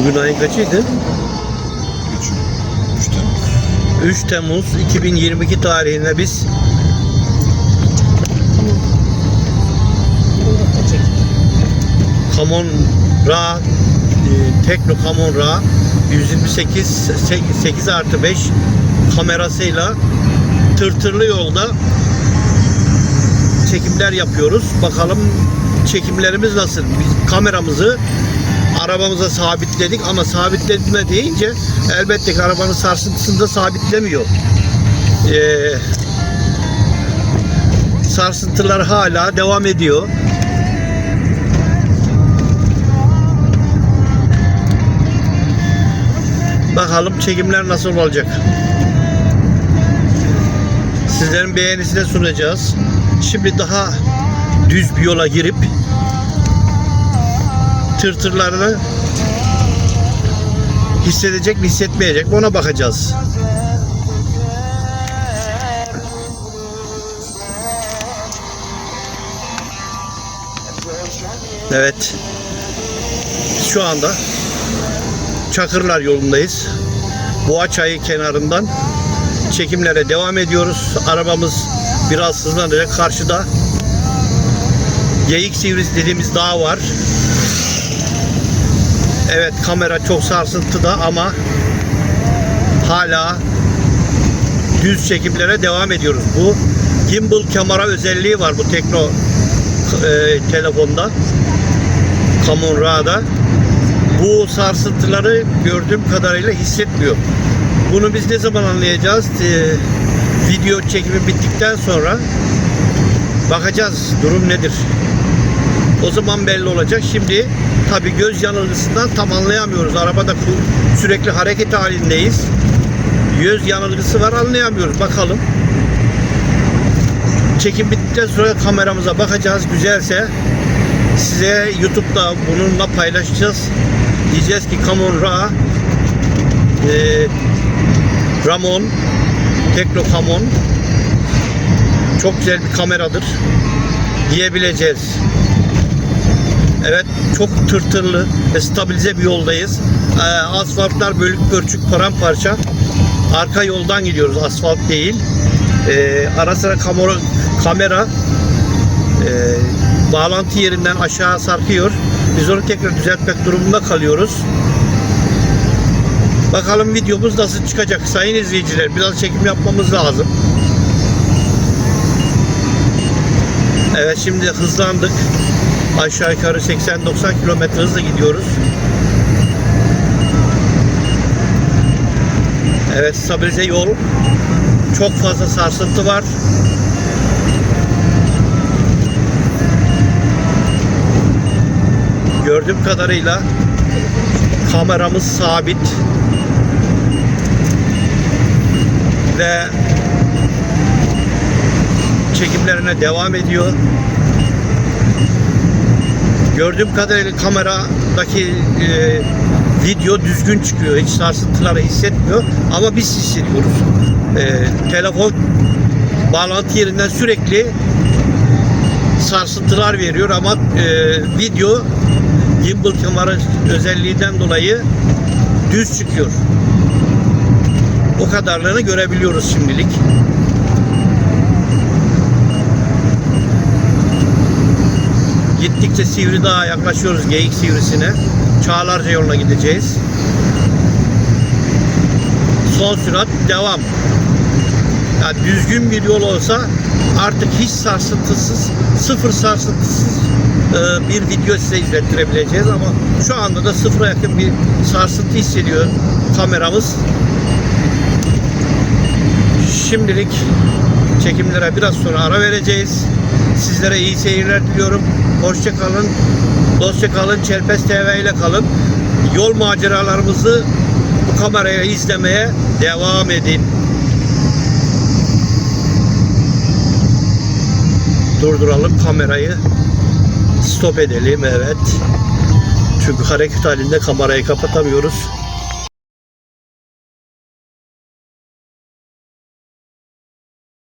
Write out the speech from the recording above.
Bugün ayın kaçıydı? 3 3 Temmuz. 3 Temmuz 2022 tarihinde biz Kamon Ra e, Tekno Kamon Ra 128 8 artı 5 kamerasıyla tırtırlı yolda çekimler yapıyoruz. Bakalım çekimlerimiz nasıl? Biz kameramızı arabamıza sabitledik ama sabitleme deyince elbette ki arabanın sarsıntısında sabitlemiyor. Ee, sarsıntılar hala devam ediyor. Bakalım çekimler nasıl olacak. Sizlerin beğenisine sunacağız. Şimdi daha düz bir yola girip tırtırlarını hissedecek mi hissetmeyecek mi ona bakacağız. Evet. Şu anda Çakırlar yolundayız. Boğa Çayı kenarından çekimlere devam ediyoruz. Arabamız biraz hızlanacak. Karşıda Geyik Sivrisi dediğimiz dağ var. Evet kamera çok sarsıntıda ama hala düz çekimlere devam ediyoruz. Bu gimbal kamera özelliği var bu Tekno e, telefonda. Camon Ra'da. Bu sarsıntıları gördüğüm kadarıyla hissetmiyor. Bunu biz ne zaman anlayacağız? E, video çekimi bittikten sonra bakacağız durum nedir. O zaman belli olacak. Şimdi tabii göz yanılgısından tam anlayamıyoruz. Arabada sürekli hareket halindeyiz. Göz yanılgısı var anlayamıyoruz. Bakalım. Çekim bittikten sonra kameramıza bakacağız. Güzelse size YouTube'da bununla paylaşacağız. Diyeceğiz ki Camon Ra e, Ramon Tekno Camon çok güzel bir kameradır diyebileceğiz. Evet çok tırtırlı stabilize bir yoldayız. Ee, asfaltlar bölük pörçük paramparça. Arka yoldan gidiyoruz asfalt değil. Ee, ara sıra kamera, kamera e, bağlantı yerinden aşağı sarkıyor. Biz onu tekrar düzeltmek durumunda kalıyoruz. Bakalım videomuz nasıl çıkacak sayın izleyiciler. Biraz çekim yapmamız lazım. Evet şimdi hızlandık. Aşağı yukarı 80-90 kilometre hızla gidiyoruz. Evet stabilize yol. Çok fazla sarsıntı var. Gördüğüm kadarıyla kameramız sabit ve çekimlerine devam ediyor. Gördüğüm kadarıyla kameradaki e, video düzgün çıkıyor. Hiç sarsıntıları hissetmiyor. Ama biz hissediyoruz. E, telefon bağlantı yerinden sürekli sarsıntılar veriyor ama e, video gimbal kamera özelliğinden dolayı düz çıkıyor. O kadarlarını görebiliyoruz şimdilik. Gittikçe Sivri Dağ'a yaklaşıyoruz Geyik Sivrisine. Çağlarca yoluna gideceğiz. Son sürat devam. Yani düzgün bir yol olsa artık hiç sarsıntısız, sıfır sarsıntısız e, bir video size izlettirebileceğiz ama şu anda da sıfıra yakın bir sarsıntı hissediyor kameramız. Şimdilik çekimlere biraz sonra ara vereceğiz. Sizlere iyi seyirler diliyorum. Hoşça kalın. Dostça kalın. Çelpes TV ile kalın. Yol maceralarımızı bu kameraya izlemeye devam edin. Durduralım kamerayı. Stop edelim evet. Çünkü hareket halinde kamerayı kapatamıyoruz.